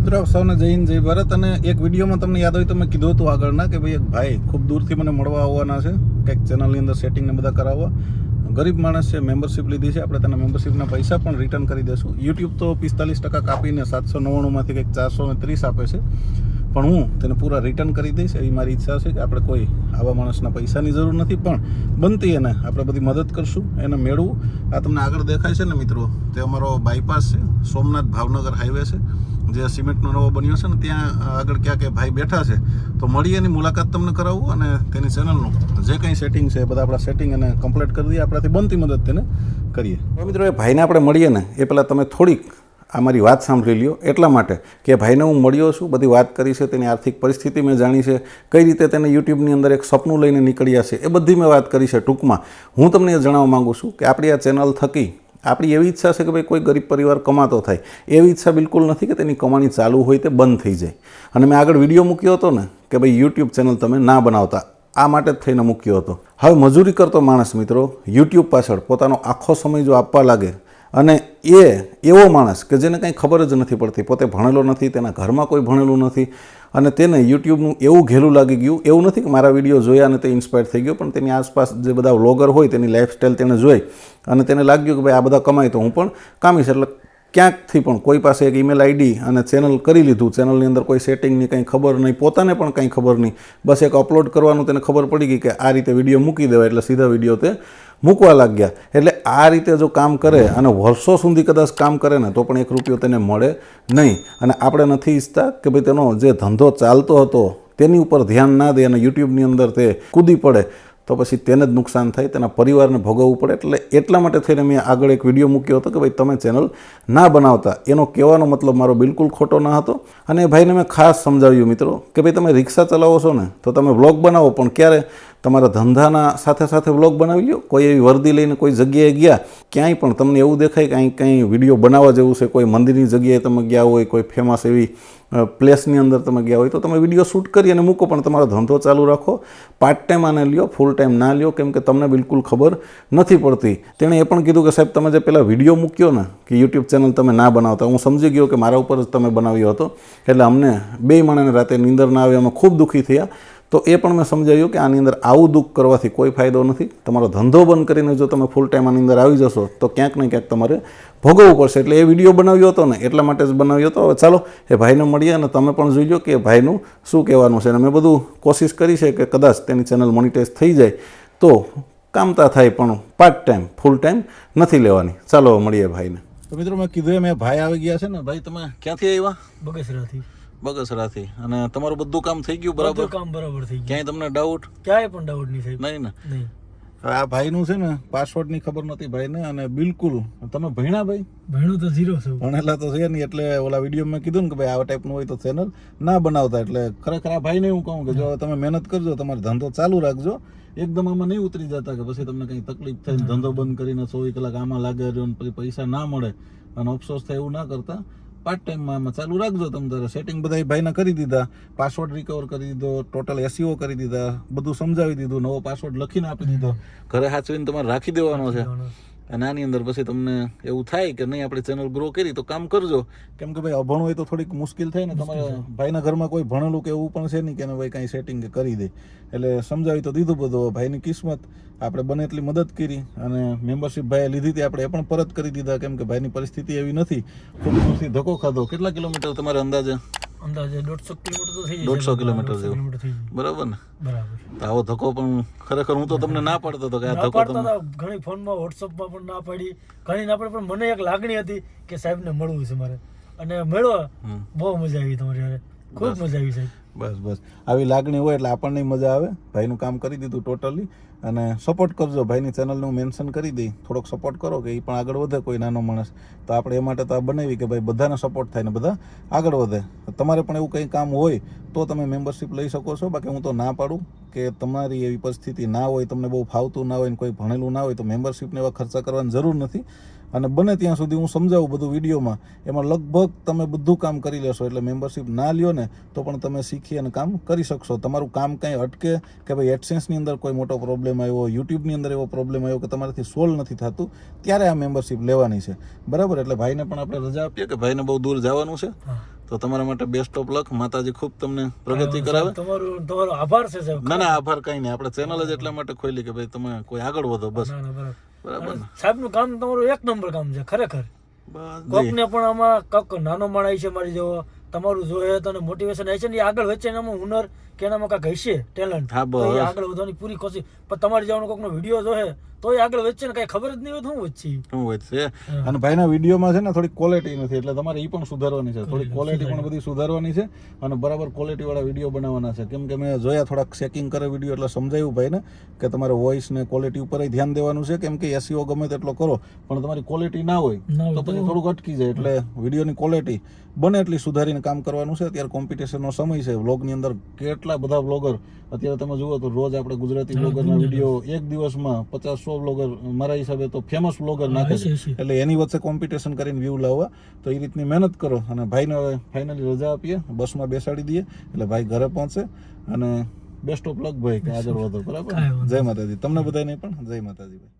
મિત્રો સૌને હિન્દ, જય ભારત. અને એક વિડીયોમાં તમને યાદ હોય તો મેં કીધું હતું આગળના કે ભાઈ એક ભાઈ ખૂબ દૂરથી મને મળવા આવવાના છે. કંઈક ચેનલની અંદર સેટિંગને બધા કરાવવા. ગરીબ માણસ છે મેમ્બરશિપ લીધી છે. આપણે તેના મેમ્બરશિપના પૈસા પણ રિટર્ન કરી દેશું યુટ્યુબ તો પિસ્તાલીસ ટકા કાપીને સાતસો નવ્વાણુંમાંથી કંઈક ચારસો ને ત્રીસ આપે છે. પણ હું તેને પૂરા રિટર્ન કરી દઈશ એવી મારી ઈચ્છા છે કે આપણે કોઈ આવા માણસના પૈસાની જરૂર નથી. પણ બનતી એને આપણે બધી મદદ કરશું, એને મેળવું. આ તમને આગળ દેખાય છે ને મિત્રો, તે અમારો બાયપાસ છે. સોમનાથ ભાવનગર હાઈવે છે. જે સિમેન્ટનો નવો બન્યો છે ને, ત્યાં આગળ ક્યાં કે ભાઈ બેઠા છે, તો મળી એની મુલાકાત તમને કરાવું અને તેની ચેનલનું જે કંઈ સેટિંગ છે બધા આપણા સેટિંગ અને કમ્પ્લીટ કરી દઈએ, આપણાથી બનતી મદદ તેને કરીએ. મિત્રો, એ ભાઈને આપણે મળીએ ને, એ પહેલાં તમે થોડીક આ મારી વાત સાંભળી લ્યો, એટલા માટે કે ભાઈને હું મળ્યો છું, બધી વાત કરી છે, તેની આર્થિક પરિસ્થિતિ મેં જાણી છે, કઈ રીતે તેને યુટ્યુબની અંદર એક સપનું લઈને નીકળ્યા છે, એ બધી મેં વાત કરી છે ટૂંકમાં. હું તમને એ જણાવવા માગું છું કે આપણી આ ચેનલ થકી આપણી એવી ઈચ્છા છે કે ભાઈ કોઈ ગરીબ પરિવાર કમાતો થાય. એવી ઈચ્છા બિલકુલ નથી કે તેની કમાણી ચાલુ હોય તે બંધ થઈ જાય. અને મેં આગળ વીડિયો મૂક્યો હતો ને કે ભાઈ યુટ્યુબ ચેનલ તમે ના બનાવતા. આ માટે જ થઈને મૂક્યો હતો. હવે મજૂરી કરતો માણસ મિત્રો, યુટ્યુબ પાછળ પોતાનો આખો સમય જો આપવા લાગે અને એ એવો માણસ કે જેને કંઈ ખબર જ નથી પડતી, પોતે ભણેલો નથી, તેના ઘરમાં કોઈ ભણેલું નથી અને તેને યુટ્યુબનું એવું ઘેલું લાગી ગયું, એવું નથી કે મારા વીડિયો જોયા અને તે ઇન્સ્પાયર થઈ ગયો, પણ તેની આસપાસ જે બધા વ્લોગર હોય તેની લાઈફસ્ટાઈલ તેણે જોઈ અને તેને લાગ્યું કે ભાઈ આ બધા કમાય તો હું પણ કામીશ. એટલે ક્યાંકથી પણ કોઈ પાસે એક ઈમેલ આઈડી અને ચેનલ કરી લીધું ચેનલની અંદર કોઈ સેટિંગની કંઈ ખબર નહીં, પોતાને પણ કંઈ ખબર નહીં. બસ એક અપલોડ કરવાનું તેને ખબર પડી ગઈ કે આ રીતે વીડિયો મૂકી દેવાય, એટલે સીધા વીડિયો તે મૂકવા લાગ્યા. એટલે આ રીતે જો કામ કરે અને વર્ષો સુધી કદાચ કામ કરે ને, તો પણ એક રૂપિયો તેને મળે નહીં. અને આપણે નથી ઈચ્છતા કે ભાઈ તેનો જે ધંધો ચાલતો હતો તેની ઉપર ધ્યાન ના દે અને યુટ્યુબની અંદર તે કૂદી પડે, તો પછી તેને જ નુકસાન થાય, તેના પરિવારને ભોગવવું પડે. એટલે એટલા માટે થઈને મેં આગળ એક વીડિયો મૂક્યો હતો કે ભાઈ તમે ચેનલ ના બનાવતા. એનો કહેવાનો મતલબ મારો બિલકુલ ખોટો ના હતો. અને એ ભાઈને મેં ખાસ સમજાવ્યું, મિત્રો, કે ભાઈ તમે રિક્ષા ચલાવો છો ને, તો તમે વ્લોગ બનાવો, પણ ક્યારે તમારા ધંધાના સાથે સાથે વ્લોગ બનાવી લો કોઈ એવી વર્દી લઈને કોઈ જગ્યાએ ગયા, ક્યાંય પણ તમને એવું દેખાય કે અહીં કંઈ વીડિયો બનાવવા જેવું છે, કોઈ મંદિરની જગ્યાએ તમે ગયા હોય, કોઈ ફેમસ એવી પ્લેસની અંદર તમે ગયા હોય, તો તમે વીડિયો શૂટ કરી અને મૂકો, પણ તમારો ધંધો ચાલુ રાખો. પાર્ટ ટાઈમ આને લ્યો ફૂલ ટાઈમ ના લ્યો, કેમ કે તમને બિલકુલ ખબર નથી પડતી. તેણે એ પણ કીધું કે, સાહેબ, તમે જે પહેલાં વીડિયો મૂક્યો ને, કે યુટ્યુબ ચેનલ તમે ના બનાવતા. હું સમજી ગયો કે મારા ઉપર જ તમે બનાવ્યો હતો. એટલે અમને બે માણસને રાતે નીંદર ના આવે અમે ખૂબ દુઃખી થયા. તો એ પણ મેં સમજાવ્યું કે આની અંદર આવું દુઃખ કરવાથી કોઈ ફાયદો નથી. તમારો ધંધો બંધ કરીને જો તમે ફૂલ ટાઈમ આની અંદર આવી જશો તો ક્યાંક ને ક્યાંક તમારે ભોગવવું પડશે. એટલે એ વીડિયો બનાવ્યો હતો ને એટલા માટે જ બનાવ્યો હતો. હવે ચાલો એ ભાઈને મળીએ અને તમે પણ જોઈ લો કે ભાઈનું શું કહેવાનું છે. અને મેં બધું કોશિશ કરી છે કે કદાચ તેની ચેનલ મોનિટાઈઝ થઈ જાય. તો કામતા થાય પણ પાર્ટ ટાઈમ ફૂલ ટાઈમ નથી લેવાની. ચાલો મળીએ ભાઈને. તો મિત્રો મેં કીધું એ મેં ભાઈ આવી ગયા છે ને. ભાઈ તમે ક્યાંથી આવ્યા? બગસરાથી. બગસરાથી. અને તમારું બધું કામ થઈ ગયું બરાબર? કામ બરાબર થઈ ગયું. ક્યાંય તમને ડાઉટ ક્યાંય પણ ડાઉટ નહીં સાહેબ નહીં ને? નહીં. આ ભાઈનું છે ને પાસવર્ડની ખબર નહોતી ભાઈને અને બિલકુલ તમે ભણ્યા ભાઈ? ભણ્યું તો ઝીરો છું. ભણેલા તો છે નહીં એટલે ઓલા વીડિયો મેં કીધું ને કે ભાઈ આવા ટાઈપનું હોય તો ચેનલ ના બનાવતા. એટલે ખરેખર આ ભાઈને હું કહું કે જો તમે મહેનત કરજો તમારો ધંધો ચાલુ રાખજો. એકદમ આમાં નહીં ઉતરી જતા કે પછી તમને કંઈ તકલીફ થાય ધંધો બંધ કરીને ચોવીસ કલાક આમાં લાગે રહ્યો પછી પૈસા ના મળે. અને અફસોસ થાય એવું ના કરતા. પાર્ટ ટાઈમમાં આમાં ચાલુ રાખજો તમે તારે. સેટિંગ બધા ભાઈને કરી દીધા પાસવર્ડ રિકવર કરી દીધો ટોટલ એસીઓ કરી દીધા બધું સમજાવી દીધું નવો પાસવર્ડ લખીને આપી દીધો. ઘરે સાચવીને તમારે રાખી દેવાનો છે. અને આની અંદર પછી તમને એવું થાય કે નહીં આપણે ચેનલ ગ્રો કરી તો કામ કરજો. કેમ કે ભાઈ અભણ હોય તો થોડીક મુશ્કેલ થાય ને તમારા ભાઈના ઘરમાં કોઈ ભણેલું કે એવું પણ છે નહીં કે એને ભાઈ કાંઈ સેટિંગ કરી દે. એટલે સમજાવી તો દીધું બધું ભાઈની કિસ્મત. આપણે બને એટલી મદદ કરી અને મેમ્બરશિપ ભાઈએ લીધી હતી આપણે એ પણ પરત કરી દીધા કેમ કે ભાઈની પરિસ્થિતિ એવી નથી. ખૂબ ધક્કો ખાધો. કેટલા કિલોમીટર તમારે અંદાજે? અંદાજે દોઢસો કિલોમીટર તો થઈ દોઢસો કિલોમીટર જેવું. બરાબર ને? બરાબર. આવો ધક્કો પણ ખરેખર હું તો તમને ના પાડતો હતો કે આ ધક્કો પાડતા ઘણી ફોનમાં વોટ્સઅપમાં પણ ના પાડી. ઘણી ના પાડી પણ મને એક લાગણી હતી કે સાહેબને મળવું છે મારે. અને મળ્યો બહુ મજા આવી તમારી ખૂબ મજા આવી સાહેબ. બસ બસ. આવી લાગણી હોય એટલે આપણને મજા આવે. ભાઈનું કામ કરી દીધું ટોટલી અને સપોર્ટ કરજો. ભાઈની ચેનલનું મેન્શન કરી દઈ. થોડોક સપોર્ટ કરો કે એ પણ આગળ વધે કોઈ નાનો માણસ. તો આપણે એ માટે તો આ બનાવી કે ભાઈ બધાને સપોર્ટ થાય ને બધા આગળ વધે. તમારે પણ એવું કંઈ કામ હોય તો તમે મેમ્બરશિપ લઈ શકો છો. બાકી હું તો ના પાડું કે તમારી એવી પરિસ્થિતિ ના હોય તમને બહુ ફાવતું ના હોય ને કોઈ ભણેલું ના હોય તો મેમ્બરશિપને એવા ખર્ચા કરવાની જરૂર નથી. અને બને ત્યાં સુધી હું સમજાવું બધું વિડીયોમાં એમાં લગભગ તમે બધું કામ કરી લેશો એટલે મેમ્બરશિપ ના લ્યો ને તો પણ તમે શીખી અને કામ કરી શકશો. તમારું કામ કંઈ અટકે કે ભાઈ એડસેન્સની અંદર કોઈ મોટો પ્રોબ્લેમ આવ્યો યુટ્યુબની અંદર એવો પ્રોબ્લેમ આવ્યો કે તમારાથી સોલ્વ નથી થતું ત્યારે આ મેમ્બરશિપ લેવાની છે. બરાબર? એટલે ભાઈને પણ આપણે રજા આપીએ કે ભાઈને બહુ દૂર જવાનું છે. તો તમારા માટે બેસ્ટ ઓફ લક માતાજી ખૂબ તમને પ્રગતિ કરાવે. તમારું તમારો આભાર છે સાહેબ. ના ના આભાર કઈ નહીં. આપણે ચેનલ જ એટલા માટે ખોલી કે ભાઈ તમે કોઈ આગળ વધો બસ. બરાબર સાહેબનું કામ તમારું એક નંબર કામ છે ખરેખર. કોકને પણ આમાં કોક નાનો માણસ છે મારી જેવો તમારું જોઈએ તો મોટિવેશન હશે ને એ આગળ વચ્ચે એનામાં હુનર કે એનામાં કાંઈક હશે ટેલેન્ટ આગળ વધવાની પૂરી કોશિશ. પણ તમારે જવાનો કોકનો વીડિયો જોહે તો એ આગળ વચ્ચે ને કાંઈ ખબર જ નહીં હોય શું વચ્ચે શું વચ્ચે અને ભાઈના વિડીયોમાં છે ને થોડી ક્વોલિટી નથી એટલે તમારે એ પણ સુધારવાની છે. થોડી ક્વોલિટી પણ બધી સુધારવાની છે અને બરાબર ક્વોલિટી વાળા વીડિયો બનાવવાના છે. કેમ કે મેં જોયા થોડાક ચેકિંગ કરે વીડિયો એટલે સમજાયું ભાઈને કે તમારે વોઇસ ને ક્વોલિટી ઉપર ધ્યાન દેવાનું છે. કેમ કે એસીઓ ગમે તેટલો કરો પણ તમારી ક્વોલિટી ના હોય ના હોય તો પછી થોડુંક અટકી જાય. એટલે વિડીયોની ક્વોલિટી બને એટલી સુધારીને કામ કરવાનું છે. અત્યારે કોમ્પિટિશનનો સમય છે. વ્લોગની અંદર કેટલા બધા વ્લોગર અત્યારે તમે જુઓ તો રોજ આપણે ગુજરાતી વ્લોગરના વીડિયો એક દિવસમાં પચાસ સો બ્લોગર મારા હિસાબે તો ફેમસ વ્લોગર નાખે છે. એટલે એની વચ્ચે કોમ્પિટિશન કરીને વ્યૂ લાવવા. તો એ રીતની મહેનત કરો અને ભાઈને હવે ફાઇનલી રજા આપીએ. બસમાં બેસાડી દઈએ. એટલે ભાઈ ઘરે પહોંચે. અને બેસ્ટ ઓફ લક ભાઈ કે આગળ વધો. બરાબર? જય માતાજી. તમને બધાને પણ જય માતાજી ભાઈ.